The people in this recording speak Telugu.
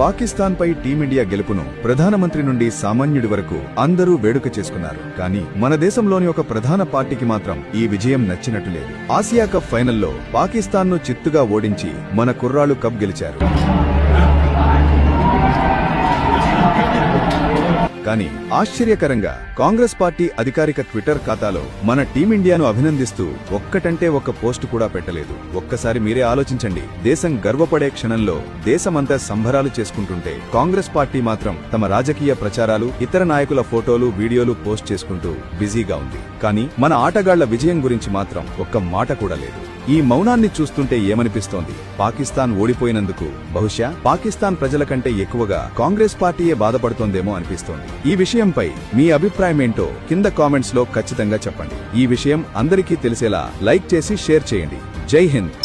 పాకిస్తాన్ పై టీమిండియా గెలుపును ప్రధానమంత్రి నుండి సామాన్యుడి వరకు అందరూ వేడుక చేసుకున్నారు. కానీ మన దేశంలోని ఒక ప్రధాన పార్టీకి మాత్రం ఈ విజయం నచ్చినట్టు లేదు. ఆసియా కప్ ఫైనల్లో పాకిస్తాన్ను చిత్తుగా ఓడించి మన కుర్రాళ్ళు కప్ గెలిచారు. కానీ ఆశ్చర్యకరంగా కాంగ్రెస్ పార్టీ అధికారిక ట్విట్టర్ ఖాతాలో మన టీమిండియాను అభినందిస్తూ ఒక్కటంటే ఒక్క పోస్ట్ కూడా పెట్టలేదు. ఒక్కసారి మీరే ఆలోచించండి. దేశం గర్వపడే క్షణంలో దేశమంతా సంబరాలు చేసుకుంటుంటే కాంగ్రెస్ పార్టీ మాత్రం తమ రాజకీయ ప్రచారాలు ఇతర నాయకుల ఫోటోలు వీడియోలు పోస్ట్ చేసుకుంటూ బిజీగా ఉంది. కానీ మన ఆటగాళ్ళ విజయం గురించి మాత్రం ఒక్క మాట కూడా లేదు. ఈ మౌనాన్ని చూస్తుంటే ఏమనిపిస్తోంది? పాకిస్తాన్ ఓడిపోయినందుకు బహుశా పాకిస్తాన్ ప్రజల కంటే ఎక్కువగా కాంగ్రెస్ పార్టీయే బాధపడుతోందేమో అనిపిస్తోంది. ఈ విషయంపై మీ అభిప్రాయం అభిప్రాయం ఏంటో కింద కామెంట్స్లో ఖచ్చితంగా చెప్పండి. ఈ విషయం అందరికీ తెలిసేలా లైక్ చేసి షేర్ చేయండి. జై హింద్.